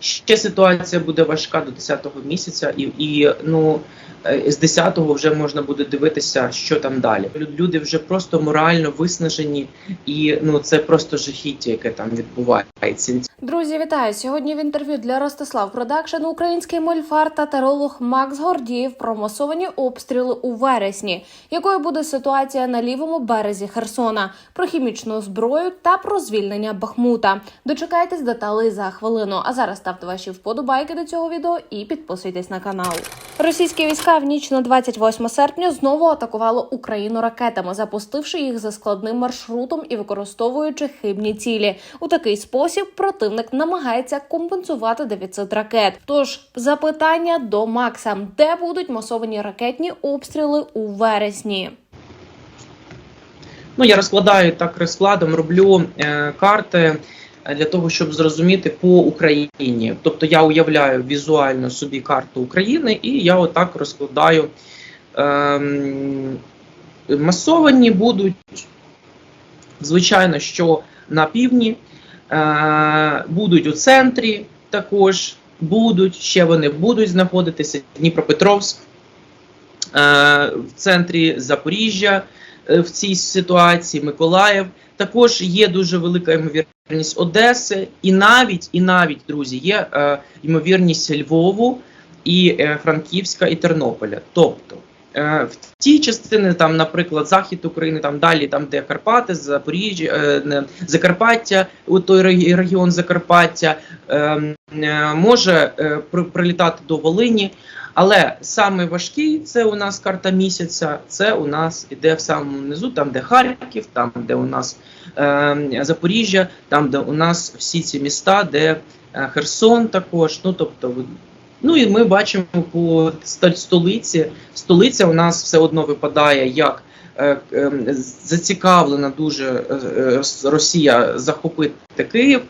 Ще ситуація буде важка до 10-го місяця, і, і ну е, з 10-го вже можна буде дивитися, що там далі. Люди вже просто морально виснажені, і ну це просто жахіття, яке там відбувається. Друзі, вітаю! Сьогодні в інтерв'ю для Ростислав Продакшн український мольфар та таролог Макс Гордієв про масовані обстріли у вересні. Якою буде ситуація на лівому березі Херсона, про хімічну зброю та про звільнення Бахмута. Дочекайтесь деталей за хвилину. А зараз ставте ваші вподобайки до цього відео і підписуйтесь на канал. Російські війська в ніч на 28 серпня знову атакували Україну ракетами, запустивши їх за складним маршрутом і використовуючи хибні цілі. У такий спосіб противник намагається компенсувати дефіцит ракет. Тож запитання до Макса: де будуть масовані ракетні обстріли у вересні? Ну я розкладаю так розкладом, роблю е, карти е, для того, щоб зрозуміти по Україні. Тобто я уявляю візуально собі карту України, і я отак розкладаю. Ем, масовані будуть, звичайно, що на півдні, будуть у центрі також будуть, ще вони будуть знаходитися Дніпропетровськ, е, в центрі Запоріжжя е, в цій ситуації, Миколаїв. Також є дуже велика ймовірність Одеси, і навіть, і навіть, друзі, є е, ймовірність Львову, і е, Франківська, і Тернополя. Тобто е, в ті частини, там, наприклад, захід України, там далі, там де Карпати, Запоріжжя, е, не, Закарпаття, у той регіон Закарпаття, е, е, може е, при- прилітати до Волині. Але саме важкий це у нас карта місяця. Це у нас іде в самому низу, там де Харків, там де у нас е, Запоріжжя, там де у нас всі ці міста, де е, Херсон також. Ну тобто, ну і ми бачимо по ст- столиці. Столиця у нас все одно випадає як. е, е, Зацікавлена дуже е, Росія захопити Київ,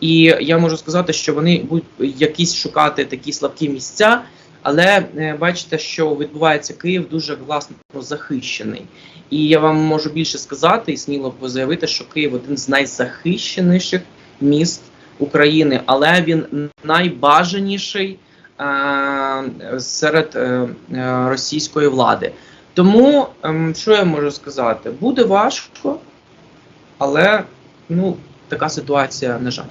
і я можу сказати, що вони будуть якісь шукати такі слабкі місця, але бачите, що відбувається Київ дуже власно захищений. І я вам можу більше сказати і сміло заявити, що Київ один з найзахищеніших міст України, але він найбажаніший серед е, е, російської влади. Тому ем, що я можу сказати? Буде важко, але ну така ситуація на жаль.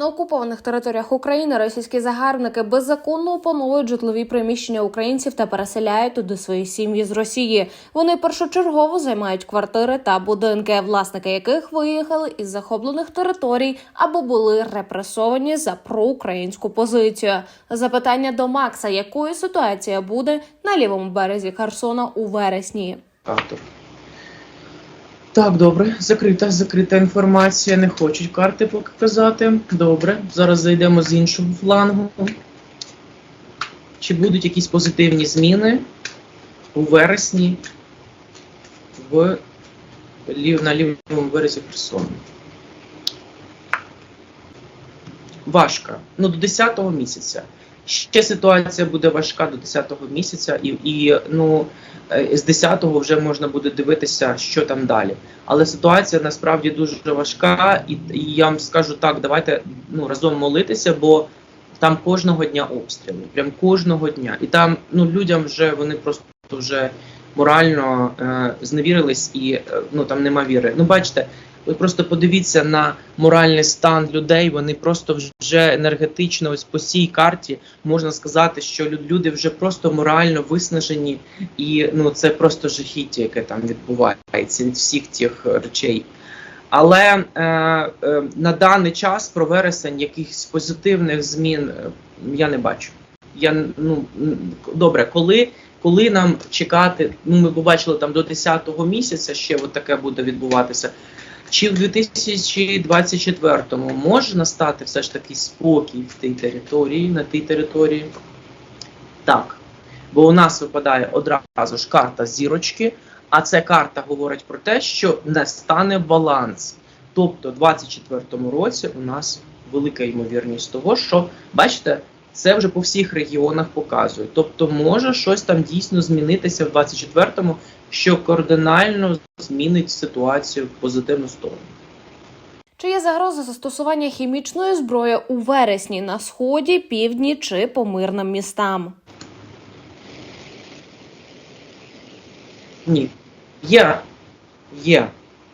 На окупованих територіях України російські загарбники беззаконно опановують житлові приміщення українців та переселяють туди свої сім'ї з Росії. Вони першочергово займають квартири та будинки, власники яких виїхали із захоплених територій або були репресовані за проукраїнську позицію. Запитання до Макса: якою ситуація буде на лівому березі Херсона у вересні? карту. Так, добре, закрита, закрита інформація. Не хочуть карти показати. Добре, зараз зайдемо з іншого флангу. Чи будуть якісь позитивні зміни у вересні в на лівому березі Херсону? Важка. Ну, до 10-го місяця. Ще ситуація буде важка до 10-го місяця, і, і ну, е, з 10-го вже можна буде дивитися, що там далі. Але ситуація насправді дуже важка, і, і я вам скажу так: давайте ну, разом молитися, бо там кожного дня обстріли, прям кожного дня. І там ну, людям вже вони просто вже морально е, зневірились і е, ну, там нема віри. Ну, бачите, ви просто подивіться на моральний стан людей. Вони просто вже енергетично ось по цій карті можна сказати, що люди вже просто морально виснажені, і ну це просто жахіття, яке там відбувається від всіх тих речей. Але е, е, на даний час про вересень якихось позитивних змін е, я не бачу. Я ну добре, коли, коли нам чекати, ну ми побачили там до 10-го місяця ще от таке буде відбуватися. Чи в 2024-му може настати все ж таки спокій в тій території, на тій території? Так. Бо у нас випадає одразу ж карта зірочки, а ця карта говорить про те, що не стане баланс. Тобто, в 2024 році у нас велика ймовірність того, що бачите, це вже по всіх регіонах показує. Тобто, може щось там дійсно змінитися в 24-му, що кардинально змінить ситуацію в позитивну сторону. Чи є загроза застосування хімічної зброї у вересні на сході, півдні чи по мирним містам? Ні. Є. Є.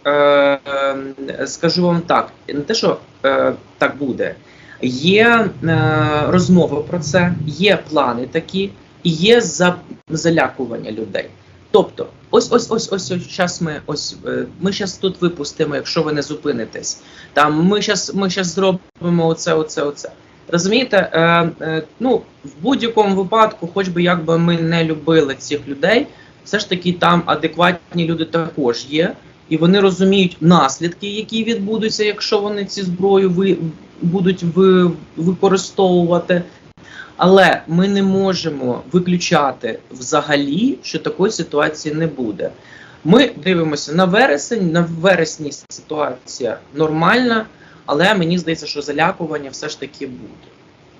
Е, е, скажу вам так, не те, що е, так буде. Є е, розмови про це, є плани такі, і є за, залякування людей. Тобто, ось ось ось ось ось щас ми ось е, ми щас тут випустимо, якщо ви не зупинитесь. Там ми щас, ми щас зробимо оце, оце, оце. Розумієте, е, е, ну в будь-якому випадку, хоч би як би ми не любили цих людей, все ж таки там адекватні люди також є, і вони розуміють наслідки, які відбудуться, якщо вони ці зброю ви, будуть ви, використовувати. Але ми не можемо виключати взагалі, що такої ситуації не буде. Ми дивимося на вересень. На вересні ситуація нормальна, але мені здається, що залякування все ж таки буде.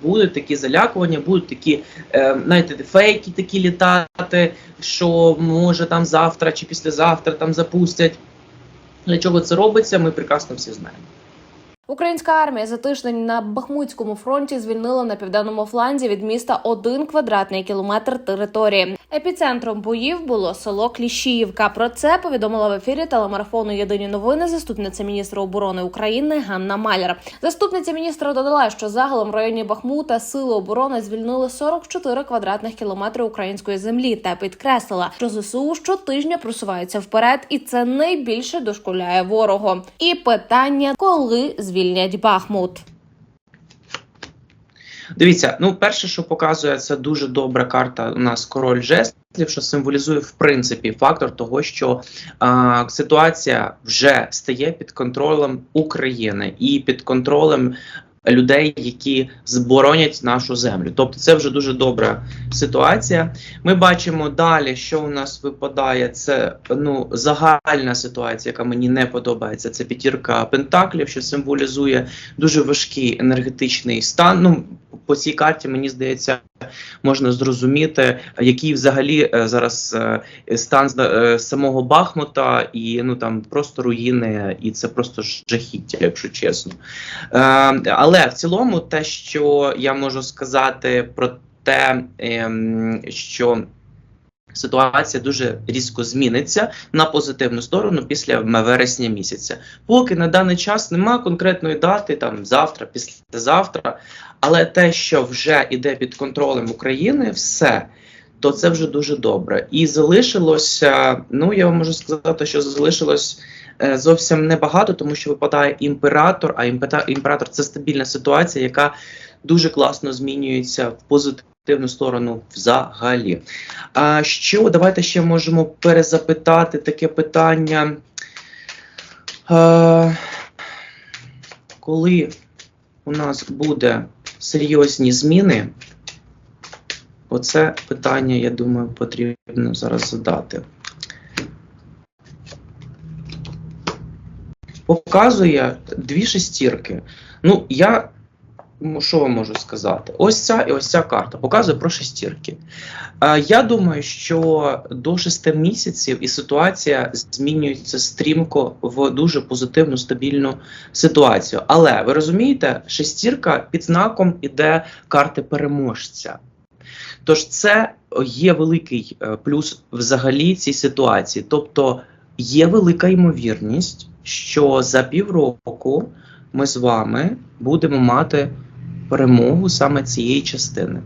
Будуть такі залякування, будуть такі, е, знаєте, фейки такі літати, що може там завтра чи післязавтра там запустять. Для чого це робиться, ми прекрасно всі знаємо. Українська армія за тиждень на Бахмутському фронті звільнила на південному фланзі від міста один квадратний кілометр території. Епіцентром боїв було село Кліщіївка. Про це повідомила в ефірі телемарафону Єдині новини заступниця міністра оборони України Ганна Маляр. Заступниця міністра додала, що загалом в районі Бахмута сили оборони звільнили 44 квадратних кілометри української землі та підкреслила, що ЗСУ щотижня просуваються вперед, і це найбільше дошкуляє ворогу. І питання, коли звільнять Бахмут. Дивіться, ну перше, що показує, це дуже добра карта. У нас король жестів, що символізує в принципі фактор того, що а, ситуація вже стає під контролем України і під контролем людей, які зборонять нашу землю. Тобто, це вже дуже добра ситуація. Ми бачимо далі, що у нас випадає. Це ну загальна ситуація, яка мені не подобається. Це п'ятірка пентаклів, що символізує дуже важкий енергетичний стан. Ну по цій карті мені здається, можна зрозуміти, який взагалі е, зараз е, стан е, самого Бахмута, і ну там просто руїни, і це просто жахіття, якщо чесно. Е, але в цілому, те, що я можу сказати про те, ем, що ситуація дуже різко зміниться на позитивну сторону після вересня місяця. Поки на даний час нема конкретної дати, там завтра, післязавтра, але те, що вже іде під контролем України, все. То це вже дуже добре. І залишилося, ну я вам можу сказати, що залишилось зовсім небагато, тому що випадає імператор, а імператор це стабільна ситуація, яка дуже класно змінюється в позитивну сторону взагалі. А що давайте ще можемо перезапитати таке питання. Е, коли у нас буде серйозні зміни, оце питання, я думаю, потрібно зараз задати. Показує дві шестірки. Ну, я що вам можу сказати? Ось ця і ось ця карта показує про шестірки. Е, Я думаю, що до 6 місяців і ситуація змінюється стрімко в дуже позитивну стабільну ситуацію. Але ви розумієте, шестірка під знаком іде карти переможця. Тож це є великий е, плюс взагалі цій ситуації. Тобто є велика ймовірність, що за півроку ми з вами будемо мати перемогу саме цієї частини.